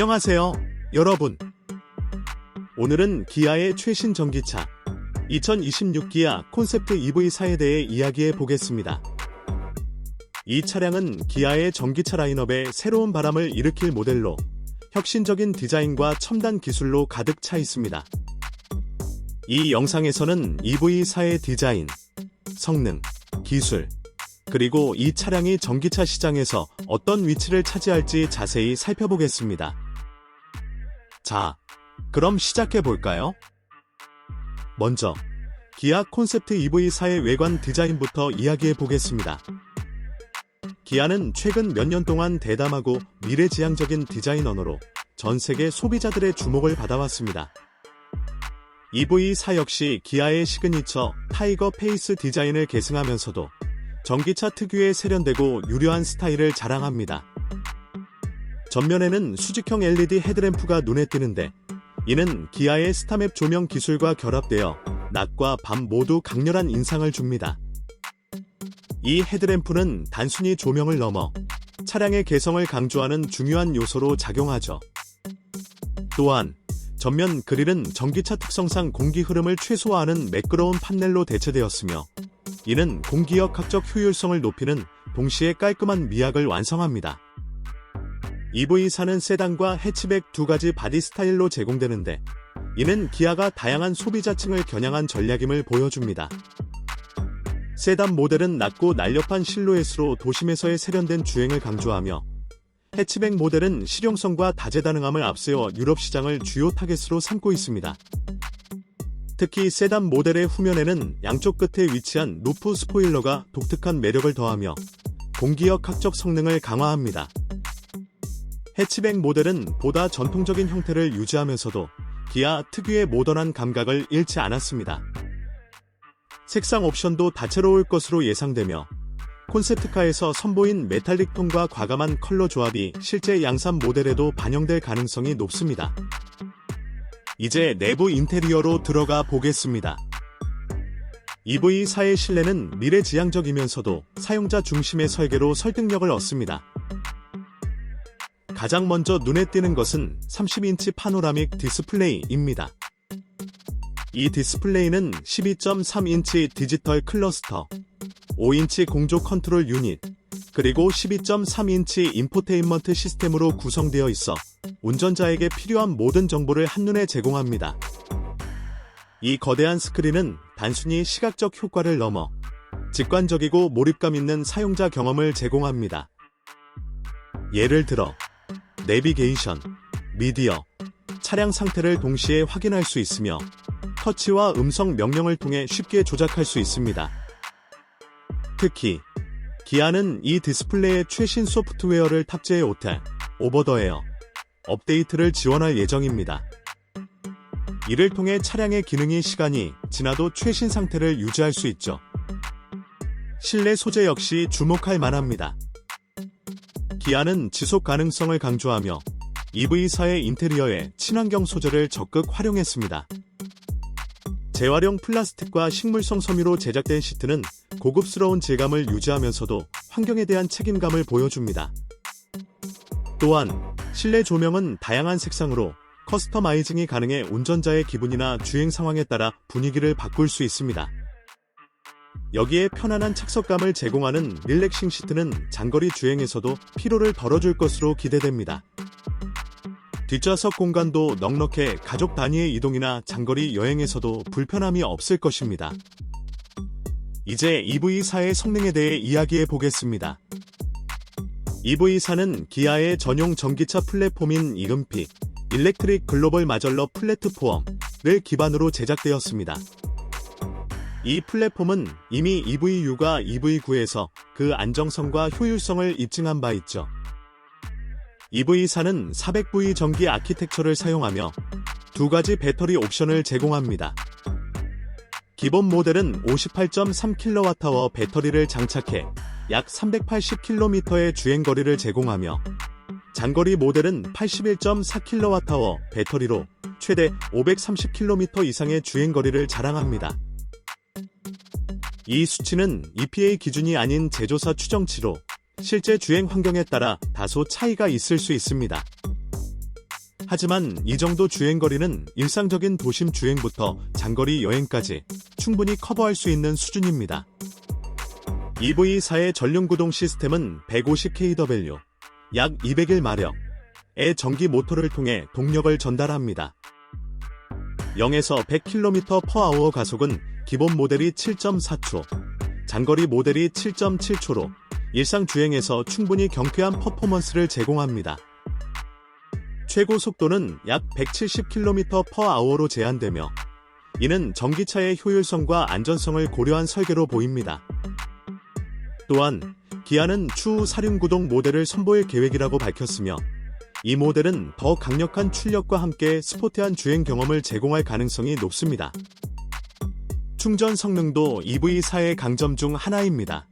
안녕하세요, 여러분. 오늘은 기아의 최신 전기차 2026 기아 콘셉트 EV4에 대해 이야기해 보겠습니다. 이 차량은 기아의 전기차 라인업에 새로운 바람을 일으킬 모델로 혁신적인 디자인과 첨단 기술로 가득 차 있습니다. 이 영상에서는 EV4의 디자인, 성능, 기술, 그리고 이 차량이 전기차 시장에서 어떤 위치를 차지할지 자세히 살펴보겠습니다. 자, 그럼 시작해 볼까요? 먼저, 기아 콘셉트 EV4의 외관 디자인부터 이야기해 보겠습니다. 기아는 최근 몇 년 동안 대담하고 미래지향적인 디자인 언어로 전 세계 소비자들의 주목을 받아왔습니다. EV4 역시 기아의 시그니처 타이거 페이스 디자인을 계승하면서도 전기차 특유의 세련되고 유려한 스타일을 자랑합니다. 전면에는 수직형 LED 헤드램프가 눈에 띄는데 이는 기아의 스타맵 조명 기술과 결합되어 낮과 밤 모두 강렬한 인상을 줍니다. 이 헤드램프는 단순히 조명을 넘어 차량의 개성을 강조하는 중요한 요소로 작용하죠. 또한 전면 그릴은 전기차 특성상 공기 흐름을 최소화하는 매끄러운 판넬로 대체되었으며 이는 공기역 학적 효율성을 높이는 동시에 깔끔한 미학을 완성합니다. EV4는 세단과 해치백 두 가지 바디 스타일로 제공되는데 이는 기아가 다양한 소비자층을 겨냥한 전략임을 보여줍니다. 세단 모델은 낮고 날렵한 실루엣으로 도심에서의 세련된 주행을 강조하며 해치백 모델은 실용성과 다재다능함을 앞세워 유럽 시장을 주요 타겟으로 삼고 있습니다. 특히 세단 모델의 후면에는 양쪽 끝에 위치한 루프 스포일러가 독특한 매력을 더하며 공기역 학적 성능을 강화합니다. 해치백 모델은 보다 전통적인 형태를 유지하면서도 기아 특유의 모던한 감각을 잃지 않았습니다. 색상 옵션도 다채로울 것으로 예상되며 콘셉트카에서 선보인 메탈릭 톤과 과감한 컬러 조합이 실제 양산 모델에도 반영될 가능성이 높습니다. 이제 내부 인테리어로 들어가 보겠습니다. EV4의 실내는 미래지향적이면서도 사용자 중심의 설계로 설득력을 얻습니다. 가장 먼저 눈에 띄는 것은 30인치 파노라믹 디스플레이입니다. 이 디스플레이는 12.3인치 디지털 클러스터, 5인치 공조 컨트롤 유닛, 그리고 12.3인치 인포테인먼트 시스템으로 구성되어 있어 운전자에게 필요한 모든 정보를 한눈에 제공합니다. 이 거대한 스크린은 단순히 시각적 효과를 넘어 직관적이고 몰입감 있는 사용자 경험을 제공합니다. 예를 들어 내비게이션, 미디어, 차량 상태를 동시에 확인할 수 있으며 터치와 음성 명령을 통해 쉽게 조작할 수 있습니다. 특히 기아는 이 디스플레이에 최신 소프트웨어를 탑재해 오텔, 오버더에어, 업데이트를 지원할 예정입니다. 이를 통해 차량의 기능이 시간이 지나도 최신 상태를 유지할 수 있죠. 실내 소재 역시 주목할 만합니다. 기아는 지속 가능성을 강조하며 EV4의 인테리어에 친환경 소재를 적극 활용했습니다. 재활용 플라스틱과 식물성 섬유로 제작된 시트는 고급스러운 질감을 유지하면서도 환경에 대한 책임감을 보여줍니다. 또한 실내 조명은 다양한 색상으로 커스터마이징이 가능해 운전자의 기분이나 주행 상황에 따라 분위기를 바꿀 수 있습니다. 여기에 편안한 착석감을 제공하는 릴렉싱 시트는 장거리 주행에서도 피로를 덜어줄 것으로 기대됩니다. 뒷좌석 공간도 넉넉해 가족 단위의 이동이나 장거리 여행에서도 불편함이 없을 것입니다. 이제 EV4의 성능에 대해 이야기해 보겠습니다. EV4는 기아의 전용 전기차 플랫폼인 이금픽, 일렉트릭 글로벌 마절러 플랫폼을 기반으로 제작되었습니다. 이 플랫폼은 이미 EV6과 EV9에서 그 안정성과 효율성을 입증한 바 있죠. EV4는 400V 전기 아키텍처를 사용하며 두 가지 배터리 옵션을 제공합니다. 기본 모델은 58.3kWh 배터리를 장착해 약 380km의 주행거리를 제공하며 장거리 모델은 81.4kWh 배터리로 최대 530km 이상의 주행거리를 자랑합니다. 이 수치는 EPA 기준이 아닌 제조사 추정치로 실제 주행 환경에 따라 다소 차이가 있을 수 있습니다. 하지만 이 정도 주행거리는 일상적인 도심 주행부터 장거리 여행까지 충분히 커버할 수 있는 수준입니다. EV4의 전륜 구동 시스템은 150kW, 약 201마력의 전기 모터를 통해 동력을 전달합니다. 0에서 100km/h 가속은 기본 모델이 7.4초, 장거리 모델이 7.7초로 일상 주행에서 충분히 경쾌한 퍼포먼스를 제공합니다. 최고 속도는 약 170km/h로 제한되며 이는 전기차의 효율성과 안전성을 고려한 설계로 보입니다. 또한 기아는 추후 사륜구동 모델을 선보일 계획이라고 밝혔으며 이 모델은 더 강력한 출력과 함께 스포티한 주행 경험을 제공할 가능성이 높습니다. 충전 성능도 EV4의 강점 중 하나입니다.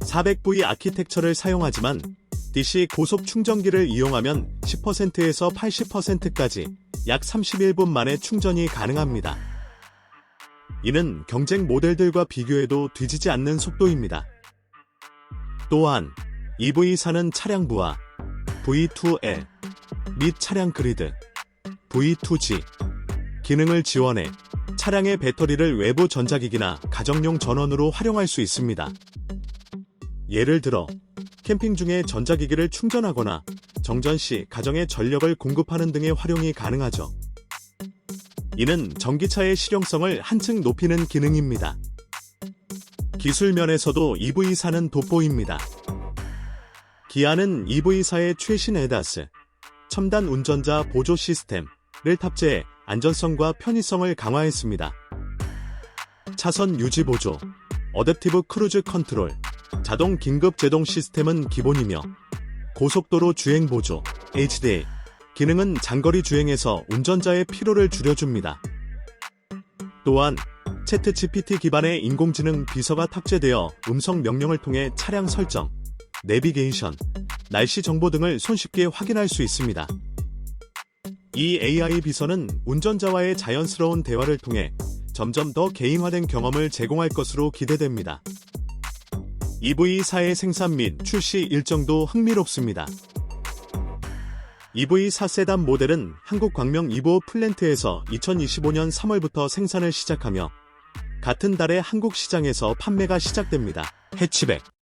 400V 아키텍처를 사용하지만 DC 고속 충전기를 이용하면 10%에서 80%까지 약 31분 만에 충전이 가능합니다. 이는 경쟁 모델들과 비교해도 뒤지지 않는 속도입니다. 또한 EV4는 차량부와 V2L 및 차량 그리드 V2G 기능을 지원해 차량의 배터리를 외부 전자기기나 가정용 전원으로 활용할 수 있습니다. 예를 들어 캠핑 중에 전자기기를 충전하거나 정전 시 가정에 전력을 공급하는 등의 활용이 가능하죠. 이는 전기차의 실용성을 한층 높이는 기능입니다. 기술 면에서도 EV4는 돋보입니다. 기아는 EV4의 최신 에다스, 첨단 운전자 보조 시스템을 탑재해 안전성과 편의성을 강화했습니다. 차선 유지 보조, 어댑티브 크루즈 컨트롤, 자동 긴급 제동 시스템은 기본이며 고속도로 주행 보조, HDA 기능은 장거리 주행에서 운전자의 피로를 줄여줍니다. 또한 채트 GPT 기반의 인공지능 비서가 탑재되어 음성 명령을 통해 차량 설정, 내비게이션, 날씨 정보 등을 손쉽게 확인할 수 있습니다. 이 AI 비서는 운전자와의 자연스러운 대화를 통해 점점 더 개인화된 경험을 제공할 것으로 기대됩니다. EV4의 생산 및 출시 일정도 흥미롭습니다. EV4 세단 모델은 한국 광명 이보 플랜트에서 2025년 3월부터 생산을 시작하며 같은 달에 한국 시장에서 판매가 시작됩니다. 해치백